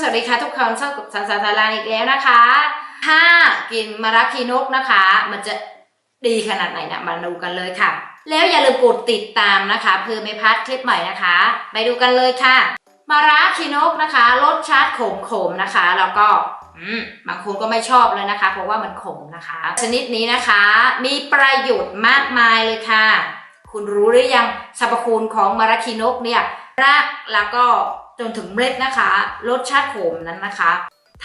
สวัสดีค่ะทุกคนชอบกับสารสารสารานอีกแล้วนะคะ ถ้ากินมาราคินกนะคะ มันจะดีขนาดไหนนะมาดูกันเลยค่ะ แล้วอย่าลืมกดติดตามนะคะ เพื่อไม่พลาดคลิปใหม่นะคะ ไปดูกันเลยค่ะมาราคินกนะคะรสชาติขมขมๆนะคะ แล้วก็บางคนก็ไม่ชอบเลยนะคะ เพราะว่ามันขมนะคะ ชนิดนี้นะคะ มีประโยชน์มากมายเลยค่ะ คุณรู้หรือยังสรรพคุณของมาราคินกเนี่ยรากแล้วก็ จนถึงเมล็ดนะคะ รสชาติขมนั้นนะคะ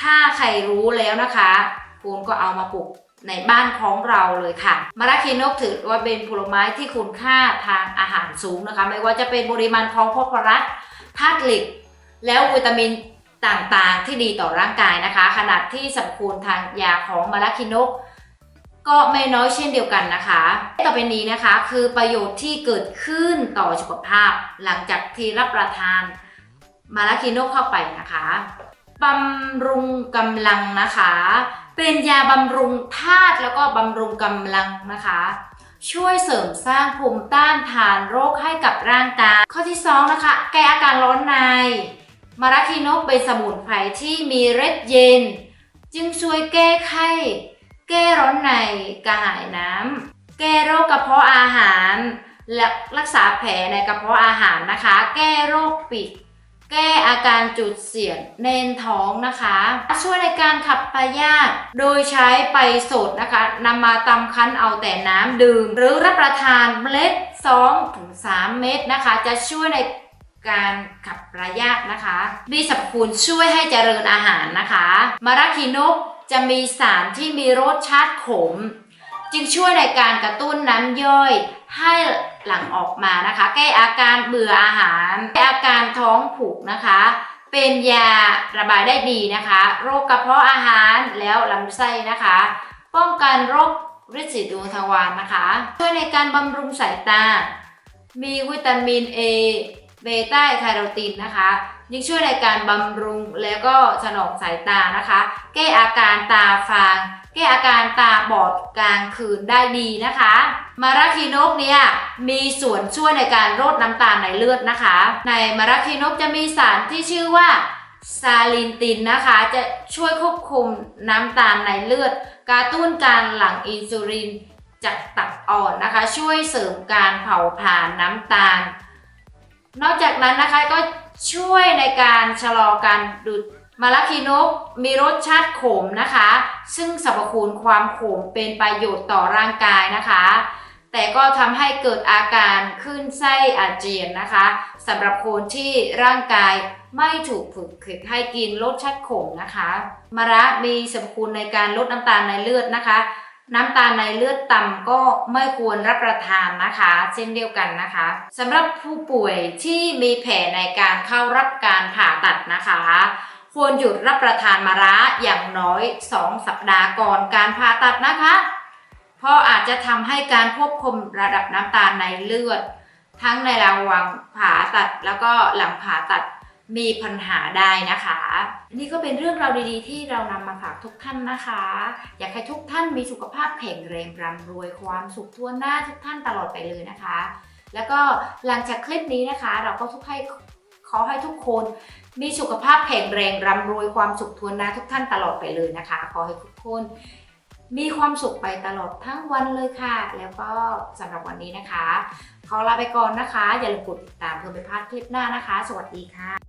ถ้าใครรู้แล้วนะคะคุณก็เอามาปลูกในบ้านของเราเลยค่ะมะระคีนกถือว่าเป็นผลไม้ที่คุณค่าทางอาหารสูงนะคะ ไม่ว่าจะเป็นปริมาณของฟอสฟอรัสธาตุเหล็ก แล้ววิตามินต่างๆ ที่ดีต่อร่างกายนะคะ ขนาดที่สรรพคุณทางยาของมะระคีนก ก็ไม่น้อยเช่นเดียวกันนะคะต่อไปนี้นะคะคือประโยชน์ที่เกิดขึ้นต่อสุขภาพ หลังจากที่รับประทาน มาลาคิโนเข้าไปนะคะบำรุงกำลังนะคะ เป็นยาบำรุงธาตุแล้วก็บำรุงกำลังนะคะ ช่วยเสริมสร้างภูมิต้านทานโรคให้กับร่างกาย ข้อที่ 2 นะคะ แก้อาการร้อนใน มาราคิโนเป็นสมุนไพรที่มีฤทธิ์เย็น จึงช่วยแก้ไข้ แก้ร้อนในกระหายน้ำ แก้โรคกระเพาะอาหาร และรักษาแผลในกระเพาะอาหารนะคะ แก้โรคปิด แก้อาการจุดเสียดเน้นท้องนะคะ ช่วยในการขับพยาธิโดยใช้ไปสดนะคะนำมาตำคั้นเอาแต่น้ำดื่ม หรือรับประทานเมล็ด2ถึง3เม็ดนะคะ จะช่วยในการขับพยาธินะคะมีสรรพคุณช่วยให้เจริญอาหารนะคะ มาราคินกจะมีสารที่มีรสชาติขม จึงช่วยในการกระตุ้นน้ำย่อยให้หลั่งออกมานะคะ แก้อาการเบื่ออาหาร แก้อาการท้องผูกนะคะ เป็นยาระบายได้ดีนะคะ โรคกระเพาะอาหารแล้วลำไส้นะคะ ป้องกันโรคฤทธิ์สีดวงทวารนะคะ ช่วยในการบำรุงสายตา มีวิตามิน A เบต้าไคโรทีนนะคะยิ่งช่วยในการบำรุงแล้วก็สนองสายตานะคะ แก้อาการตาฟาง แก้อาการตาบอดกลางคืนได้ดีนะคะ มาราคินกเนี่ยมีส่วนช่วยในการลดน้ำตาลในเลือดนะคะ ในมาราคินกจะมีสารที่ชื่อว่าซาลินตินนะคะจะช่วยควบคุมน้ำตาลในเลือด กระตุ้นการหลั่งอินซูลินจากตับอ่อนนะคะ ช่วยเสริมการเผาผลาญน้ำตาล นอกจากนั้นนะคะก็ช่วยในการชะลอการดูด มาลาคินกมีรสชาติขมนะคะ ซึ่งสรรพคุณความขมเป็นประโยชน์ต่อร่างกายนะคะ แต่ก็ทำให้เกิดอาการขึ้นไส้อาเจียนนะคะสำหรับคนที่ร่างกายไม่ถูกฝึกฝึกให้กินรสชาติขมนะคะมะระมีสรรพคุณในการลดน้ำตาลในเลือดนะคะ น้ำตาลในเลือดต่ำก็ไม่ควรรับประทานนะคะ เช่นเดียวกันนะคะสำหรับผู้ป่วยที่มีแผลในการเข้ารับการผ่าตัดนะคะ ควรหยุดรับประทานมะระอย่างน้อย 2 สัปดาห์ก่อนการผ่าตัดนะคะ เพราะอาจจะทำให้การควบคุมระดับน้ำตาลในเลือด ทั้งในระหว่างผ่าตัดแล้วก็หลังผ่าตัดมีปัญหาได้นะคะ นี่ก็เป็นเรื่องราวดีๆ ที่เรานำมาฝากทุกท่านนะคะ อยากให้ทุกท่านมีสุขภาพแข็งแรงร่ำรวยความสุขทั่วหน้าทุกท่านตลอดไปเลยนะคะ แล้วก็หลังจากคลิปนี้นะคะ เราก็ทุกให้ ขอให้ทุกคนมีสุขภาพแข็งแรงร่ำรวยความสุขทวนนาทุกท่านตลอดไปเลยนะคะ ขอให้ทุกคนมีความสุขไปตลอดทั้งวันเลยค่ะ แล้วก็สำหรับวันนี้นะคะ ขอลาไปก่อนนะคะ อย่าลืมกดติดตามเพื่อไม่พลาดคลิปหน้านะคะ สวัสดีค่ะ